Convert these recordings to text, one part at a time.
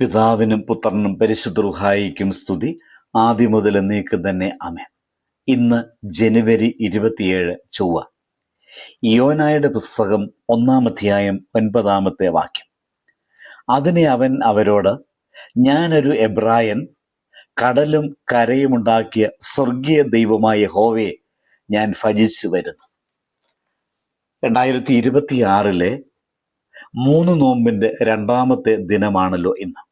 പിതാവിനും പുത്രനും പരിശുദ്ധുഹായിക്കും സ്തുതി. ആദ്യം മുതൽ എന്നേക്ക് തന്നെ അമേൻ ഇന്ന് ജനുവരി ഇരുപത്തിയേഴ് ചൊവ്വ. യോനായുടെ പുസ്തകം ഒന്നാം അധ്യായം ഒൻപതാമത്തെ വാക്യം. അതിനെ അവൻ അവരോട് ഞാനൊരു എബ്രായൻ കടലും കരയുമുണ്ടാക്കിയ സ്വർഗീയ ദൈവമായ ഹോവയെ ഞാൻ ഭജിച്ചു വരുന്നു. രണ്ടായിരത്തി ഇരുപത്തിയാറിലെ മൂന്ന് നോമ്പിന്റെ രണ്ടാമത്തെ ദിനമാണല്ലോ ഇന്ന്.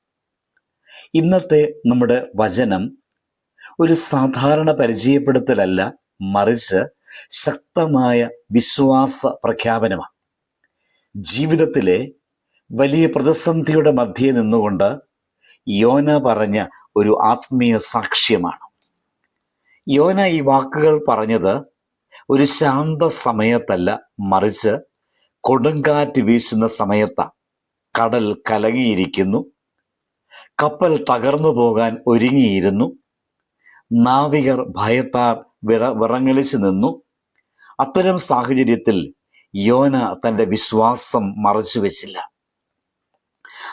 ഇന്നത്തെ നമ്മുടെ വചനം ഒരു സാധാരണ പരിചയപ്പെടുത്തലല്ല മറിച്ച് ശക്തമായ വിശ്വാസ പ്രഖ്യാപനമാണ്. ജീവിതത്തിലെ വലിയ പ്രതിസന്ധിയുടെ മധ്യേ നിന്നുകൊണ്ട് യോന പറഞ്ഞ ഒരു ആത്മീയ സാക്ഷ്യമാണ്. യോന ഈ വാക്കുകൾ പറഞ്ഞത് ഒരു ശാന്ത സമയത്തല്ല മറിച്ച് കൊടുങ്കാറ്റ് വീശുന്ന സമയത്താണ്. കടൽ കലങ്ങിയിരിക്കുന്നു കപ്പൽ തകർന്നു പോകാൻ ഒരുങ്ങിയിരുന്നു. നാവികർ ഭയത്താർ വിറ വിറങ്ങലിച്ചു നിന്നു. അത്തരം സാഹചര്യത്തിൽ യോന തന്റെ വിശ്വാസം മറച്ചു വെച്ചില്ല.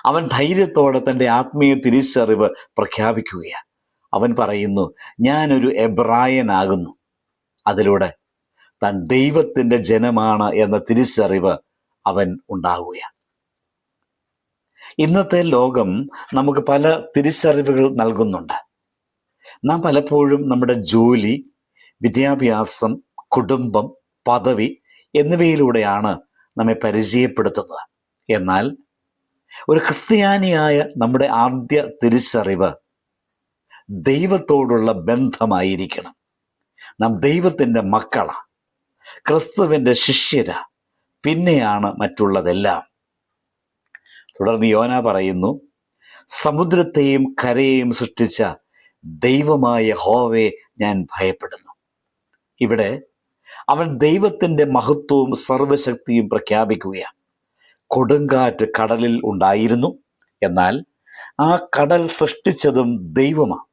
അവൻ ധൈര്യത്തോടെ തന്റെ ആത്മീയ തിരിച്ചറിവ് പ്രഖ്യാപിക്കുകയാണ് അവൻ പറയുന്നു ഞാനൊരു എബ്രായനാകുന്നു. അതിലൂടെ താൻ ദൈവത്തിന്റെ ജനമാണ് എന്ന തിരിച്ചറിവ് അവൻ ഉണ്ടാവുകയാണ് ഇന്നത്തെ ലോകം നമുക്ക് പല തിരിച്ചറിവുകൾ നൽകുന്നുണ്ട്. നാം പലപ്പോഴും നമ്മുടെ ജോലി വിദ്യാഭ്യാസം കുടുംബം പദവി എന്നിവയിലൂടെയാണ് നമ്മെ പരിചയപ്പെടുത്തുന്നത്. എന്നാൽ ഒരു ക്രിസ്ത്യാനിയായ നമ്മുടെ ആദ്യ തിരിച്ചറിവ് ദൈവത്തോടുള്ള ബന്ധമായിരിക്കണം. നാം ദൈവത്തിന്റെ മക്കളാണ് ക്രിസ്തുവിന്റെ ശിഷ്യര. പിന്നെയാണ് മറ്റുള്ളതെല്ലാം. തുടർന്ന് യോന പറയുന്നു സമുദ്രത്തെയും കരയെയും സൃഷ്ടിച്ച ദൈവമായ ഹോവെ ഞാൻ ഭയപ്പെടുന്നു. ഇവിടെ അവൻ ദൈവത്തിന്റെ മഹത്വവും സർവശക്തിയും പ്രഖ്യാപിക്കുകയാണ്. കൊടുങ്കാറ്റ് കടലിൽ ഉണ്ടായിരുന്നു എന്നാൽ ആ കടൽ സൃഷ്ടിച്ചതും ദൈവമാണ്.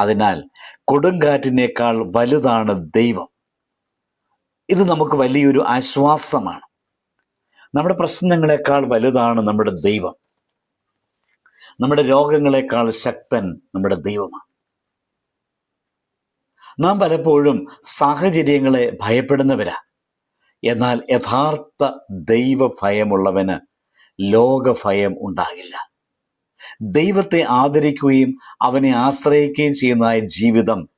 അതിനാൽ കൊടുങ്കാറ്റിനേക്കാൾ വലുതാണ് ദൈവം. ഇത് നമുക്ക് വലിയൊരു ആശ്വാസമാണ്. നമ്മുടെ പ്രശ്നങ്ങളെക്കാൾ വലുതാണ് നമ്മുടെ ദൈവം. നമ്മുടെ രോഗങ്ങളെക്കാൾ ശക്തൻ നമ്മുടെ ദൈവമാണ്. നാം പലപ്പോഴും സാഹചര്യങ്ങളെ ഭയപ്പെടുന്നവരാ. എന്നാൽ യഥാർത്ഥ ദൈവഭയമുള്ളവന് ലോകഭയം ഉണ്ടാകില്ല. ദൈവത്തെ ആദരിക്കുകയും അവനെ ആശ്രയിക്കുകയും ചെയ്യുന്നതായ ജീവിതം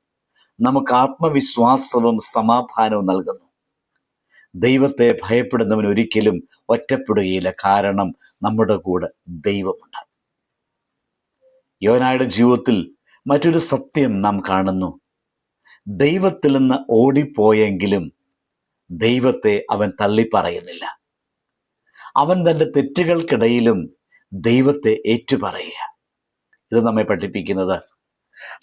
നമുക്ക് ആത്മവിശ്വാസവും സമാധാനവും നൽകുന്നു. ദൈവത്തെ ഭയപ്പെടുന്നവൻ ഒരിക്കലും ഒറ്റപ്പെടുകയില്ല. കാരണം നമ്മുടെ കൂടെ ദൈവമുണ്ട്. യോനായുടെ ജീവിതത്തിൽ മറ്റൊരു സത്യം നാം കാണുന്നു. ദൈവത്തിൽ നിന്ന് ഓടിപ്പോയെങ്കിലും ദൈവത്തെ അവൻ തള്ളിപ്പറയുന്നില്ല. അവൻ തന്റെ തെറ്റുകൾക്കിടയിലും ദൈവത്തെ ഏറ്റുപറയുക. ഇത് നമ്മെ പഠിപ്പിക്കുന്നത്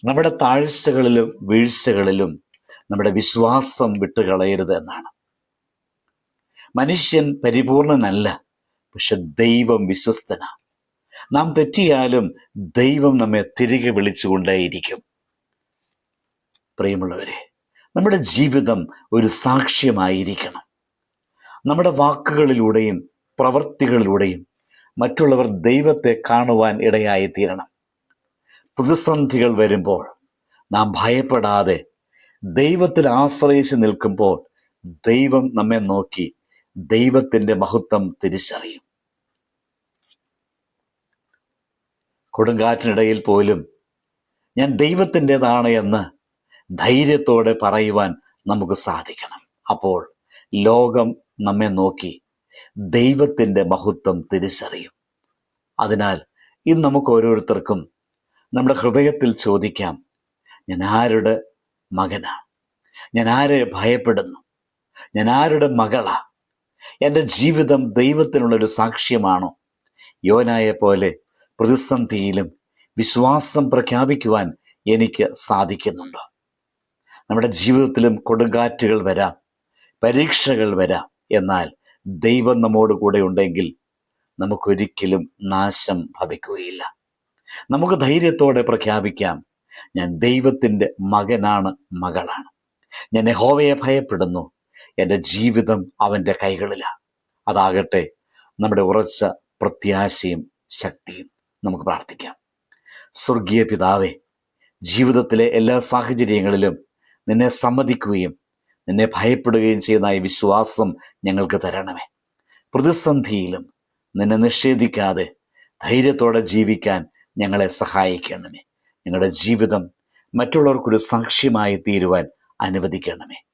നമ്മുടെ താഴ്ചകളിലും വീഴ്ചകളിലും നമ്മുടെ വിശ്വാസം വിട്ടുകളയരുത് എന്നാണ്. മനുഷ്യൻ പരിപൂർണനല്ല പക്ഷെ ദൈവം വിശ്വസ്തനാണ്. നാം തെറ്റിയാലും ദൈവം നമ്മെ തിരികെ വിളിച്ചുകൊണ്ടേയിരിക്കും. പ്രിയമുള്ളവരെ നമ്മുടെ ജീവിതം ഒരു സാക്ഷ്യമായിരിക്കണം. നമ്മുടെ വാക്കുകളിലൂടെയും പ്രവൃത്തികളിലൂടെയും മറ്റുള്ളവർ ദൈവത്തെ കാണുവാൻ ഇടയായി തീരണം പ്രതിസന്ധികൾ വരുമ്പോൾ നാം ഭയപ്പെടാതെ ദൈവത്തിൽ ആശ്രയിച്ച് നിൽക്കുമ്പോൾ ദൈവം നമ്മെ നോക്കി ദൈവത്തിന്റെ മഹത്വം തിരിച്ചറിയും. കൊടുങ്കാറ്റിനിടയിൽ പോലും ഞാൻ ദൈവത്തിന്റെതാണ് എന്ന് ധൈര്യത്തോടെ പറയുവാൻ നമുക്ക് സാധിക്കണം. അപ്പോൾ ലോകം നമ്മെ നോക്കി ദൈവത്തിന്റെ മഹത്വം തിരിച്ചറിയും. അതിനാൽ ഇന്ന് നമുക്ക് ഓരോരുത്തർക്കും നമ്മുടെ ഹൃദയത്തിൽ ചോദിക്കാം ഞാൻ ആരുടെ മകനാണ് ഞാൻ ആരെ ഭയപ്പെടുന്നു? ഞാൻ ആരുടെ മകളാ? എന്റെ ജീവിതം ദൈവത്തിനുള്ളൊരു സാക്ഷ്യമാണോ? യോനായെ പോലെ പ്രതിസന്ധിയിലും വിശ്വാസം പ്രഖ്യാപിക്കുവാൻ എനിക്ക് സാധിക്കുന്നുണ്ടോ? നമ്മുടെ ജീവിതത്തിലും കൊടുങ്കാറ്റുകൾ വരാം പരീക്ഷകൾ വരാം. എന്നാൽ ദൈവം നമ്മോട് കൂടെ ഉണ്ടെങ്കിൽ നമുക്കൊരിക്കലും നാശം ഭവിക്കുകയില്ല. നമുക്ക് ധൈര്യത്തോടെ പ്രഖ്യാപിക്കാം ഞാൻ ദൈവത്തിന്റെ മകനാണ് മകളാണ്. ഞാൻ യഹോവയെ ഭയപ്പെടുന്നു എന്റെ ജീവിതം അവന്റെ കൈകളിലാണ് അതാകട്ടെ നമ്മുടെ ഉറച്ച പ്രത്യാശയും ശക്തിയും നമുക്ക് പ്രാർത്ഥിക്കാം. സ്വർഗീയ പിതാവെ ജീവിതത്തിലെ എല്ലാ സാഹചര്യങ്ങളിലും നിന്നെ സമ്മതിക്കുകയും നിന്നെ ഭയപ്പെടുകയും ചെയ്യുന്ന ഈ വിശ്വാസം ഞങ്ങൾക്ക് തരണമേ. പ്രതിസന്ധിയിലും നിന്നെ നിഷേധിക്കാതെ ധൈര്യത്തോടെ ജീവിക്കാൻ ഞങ്ങളെ സഹായിക്കണമേ. ഞങ്ങളുടെ ജീവിതം മറ്റുള്ളവർക്കൊരു സാക്ഷ്യമായി തീരുവാൻ അനുവദിക്കണമേ.